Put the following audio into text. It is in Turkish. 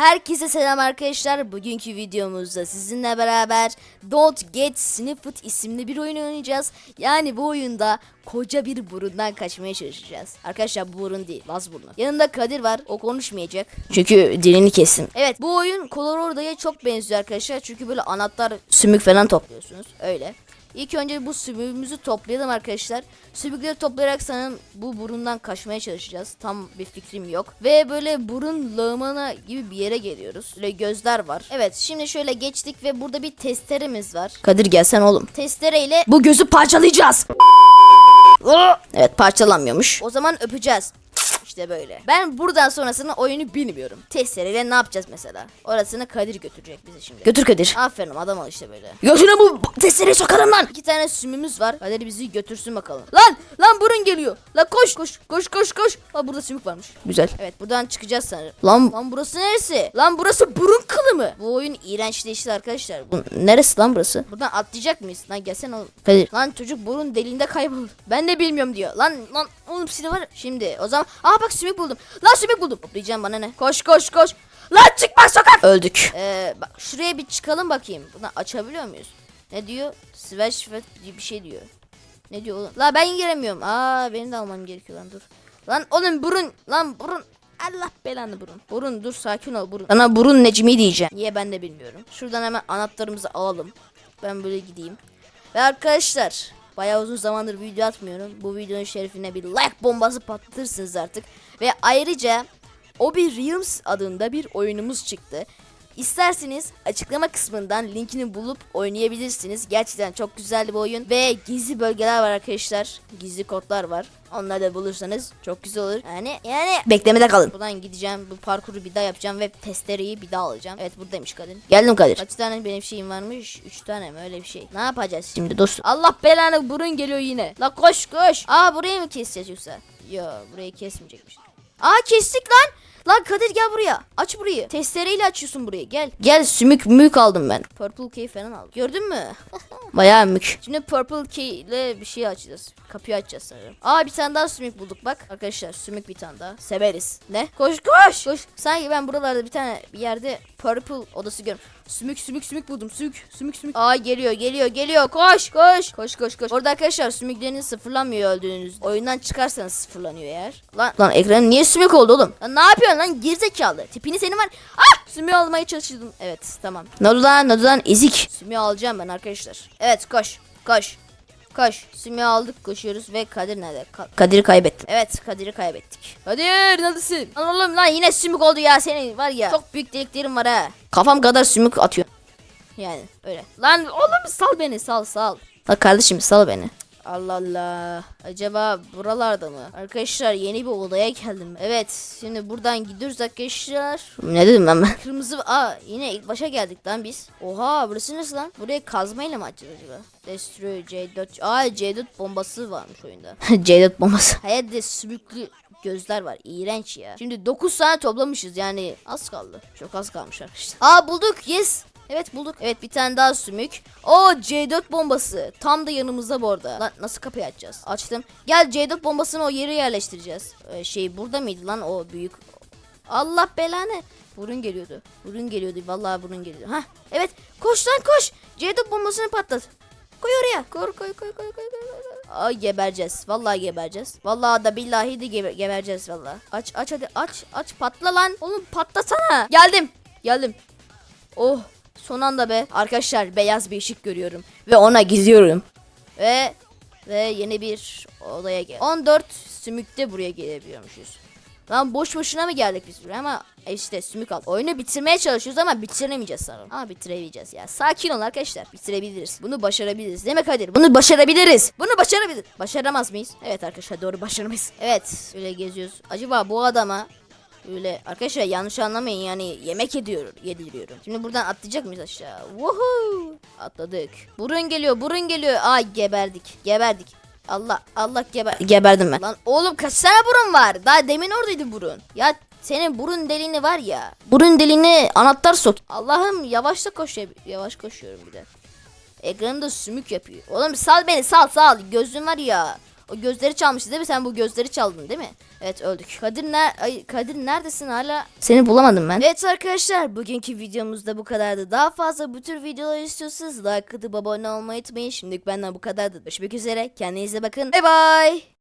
Herkese selam arkadaşlar. Bugünkü videomuzda sizinle beraber Don't Get Sniffed isimli bir oyun oynayacağız. Yani bu oyunda koca bir burundan kaçmaya çalışacağız. Arkadaşlar bu burun değil, Laz burnu. Yanımda Kadir var. O konuşmayacak. Çünkü dilini kestim. Evet bu oyun Colorado'ya çok benziyor arkadaşlar. Çünkü böyle anahtar, sümük falan topluyorsunuz. Öyle. İlk önce bu sümüğümüzü toplayalım arkadaşlar. Sümükleri toplayarak sanırım bu burundan kaçmaya çalışacağız. Tam bir fikrim yok. Ve böyle burun lağımına gibi bir yere geliyoruz. Böyle gözler var. Evet şimdi şöyle geçtik ve burada bir testeremiz var. Kadir gelsen oğlum. Testereyle bu gözü parçalayacağız. Evet parçalanmıyormuş. O zaman öpeceğiz. İşte böyle. Ben buradan sonrasını oyunu bilmiyorum. Testereyle ne yapacağız mesela? Orasını Kadir götürecek bizi şimdi. Götür Kadir. Aferin adam ol işte böyle. Götüne bu testereyi sokalım lan. İki tane sümümüz var. Kadir bizi götürsün bakalım. Lan lan burun geliyor. Lan koş koş koş koş koş. Lan burada sümük varmış. Güzel. Evet buradan çıkacağız sanırım. Lan lan burası neresi? Lan burası burun kılı mı? Bu oyun iğrençleşti arkadaşlar. Bu, neresi lan burası? Buradan atlayacak mıyız? Lan gelsene oğlum. Kadir. Lan çocuk burun deliğinde kayboldu. Ben de bilmiyorum diyor. Lan lan oğlum seni var. Şimdi o zaman. Aa bak sümük buldum. Lan sümük buldum. Toplayacağım bana ne? Koş koş koş. Lan çıkma sokak. Öldük. Ee, bak şuraya bir çıkalım bakayım. Bunu açabiliyor muyuz? Ne diyor? Smash diye bir şey diyor. Ne diyor oğlum? La ben giremiyorum. Aa benim de almam gerekiyor lan dur. Lan oğlum burun. Lan burun. Allah belanı burun. Burun dur sakin ol burun. Sana burun Necmi diyeceğim. Niye ben de bilmiyorum. Şuradan hemen anahtarımızı alalım. Ben böyle gideyim. Ve arkadaşlar bayağı uzun zamandır video atmıyorum. Bu videonun şerefine bir like bombası patlatırsınız artık. Ve ayrıca Obi Realms adında bir oyunumuz çıktı. İsterseniz açıklama kısmından linkini bulup oynayabilirsiniz. Gerçekten çok güzel bir oyun ve gizli bölgeler var arkadaşlar. Gizli kodlar var. Onları da bulursanız çok güzel olur. Yani yani beklemede kalın. Buradan gideceğim. Bu parkuru bir daha yapacağım ve testereyi bir daha alacağım. Evet buradaymış Kadir. Geldim Kadir. Kaç tane benim şeyim varmış? 3 tane mi öyle bir şey. Ne yapacağız şimdi dostum? Allah belanı burun geliyor yine. La koş koş. Aa burayı mı keseceğiz yoksa? Yo burayı kesmeyecekmiş. Aa kestik lan. Lan Kadir gel buraya. Aç burayı. Testereyle açıyorsun burayı. Gel. Gel sümük mük aldım ben. Purple key falan aldım. Gördün mü? Bayağı mük. Şimdi purple key ile bir şey açacağız. Kapıyı açacağız sanırım. Aa bir tane daha sümük bulduk bak. Arkadaşlar sümük bir tane daha. Severiz. Ne? Koş koş. Koş. Sanki ben buralarda bir tane bir yerde purple odası görüyorum. Sümük sümük sümük buldum. Sümük sümük sümük. Aa geliyor geliyor geliyor. Koş koş. Koş koş koş. Orada arkadaşlar sümükleriniz sıfırlanmıyor öldüğünüz. Oyundan çıkarsanız sıfırlanıyor eğer. Lan lan ekranın niye sümük oldu oğlum? Lan ne yapıyorsun lan gerizekalı? Tipini senin var. Ah sümüğü almaya çalışıyordum. Evet tamam. Oldu lan ezik. Sümüğü alacağım ben arkadaşlar. Evet koş koş. Koş. Sümüğü aldık koşuyoruz ve Kadir nerede? Ka- Kadir'i kaybettim. Evet Kadir'i kaybettik. Kadir neredesin? Lan oğlum lan yine sümük oldu ya senin var ya. Çok büyük deliklerim var ha. Kafam kadar sümük atıyor. Yani öyle. Lan oğlum sal beni sal sal. La kardeşim sal beni. Allah Allah. Acaba buralarda mı? Arkadaşlar yeni bir odaya geldim. Evet. Şimdi buradan gidiyoruz arkadaşlar. Ne dedim ben ben? Kırmızı... Aa yine ilk başa geldik lan biz. Oha burası nasıl lan? Burayı kazmayla mı açacağız acaba? Destroy C4. Aa C4 bombası varmış oyunda. C4 bombası. Hayat sümüklü gözler var. İğrenç ya. Şimdi 9 tane toplamışız yani az kaldı. Çok az kalmış arkadaşlar. Aa bulduk. Yes. Evet bulduk. Evet bir tane daha sümük. O C4 bombası. Tam da yanımızda bu arada. Lan nasıl kapıyı açacağız? Açtım. Gel C4 bombasını o yere yerleştireceğiz. Ee, şey burada mıydı lan o büyük? Allah belanı. Burun geliyordu. Burun geliyordu. Vallahi burun geliyordu. Ha evet. Koş lan koş. C4 bombasını patlat. Koy oraya. Koy koy koy koy koy. koy. Ay gebereceğiz. Vallahi gebereceğiz. Vallahi da billahi de gebe- gebereceğiz vallahi. Aç aç hadi aç aç patla lan. Oğlum patlasana. Geldim. Geldim. Oh son anda be. Arkadaşlar beyaz bir ışık görüyorum. Ve ona gidiyorum. Ve ve yeni bir odaya gel. 14 sümükte buraya gelebiliyormuşuz. Lan boş boşuna mı geldik biz buraya ama e işte sümük al. Oyunu bitirmeye çalışıyoruz ama bitiremeyeceğiz sanırım. Ama bitiremeyeceğiz ya. Sakin ol arkadaşlar. Bitirebiliriz. Bunu başarabiliriz. Mi Kadir? Bunu başarabiliriz. Bunu başarabiliriz. Başaramaz mıyız? Evet arkadaşlar doğru başaramayız. Evet. Öyle geziyoruz. Acaba bu adama Öyle arkadaşlar yanlış anlamayın yani yemek ediyor yediriyorum. Şimdi buradan atlayacak mıyız aşağı? Woohoo! Atladık. Burun geliyor, burun geliyor. Ay geberdik. Geberdik. Allah Allah geber geberdim ben. Lan oğlum kaç tane burun var? Daha demin oradaydı burun. Ya senin burun deliğini var ya. Burun deliğine anahtar sok. Allah'ım yavaşla koş yavaş koşuyorum bir de. Ekranı da sümük yapıyor. Oğlum sal beni sal sal. Gözün var ya. Gözleri çalmıştı değil mi? Sen bu gözleri çaldın değil mi? Evet öldük. Kadir ner Ay, Kadir neredesin hala? Seni bulamadım ben. Evet arkadaşlar bugünkü videomuz da bu kadardı. Daha fazla bu tür videolar istiyorsanız like atıp abone olmayı unutmayın. Şimdilik benden bu kadardı. Görüşmek üzere. Kendinize bakın. Bay bay.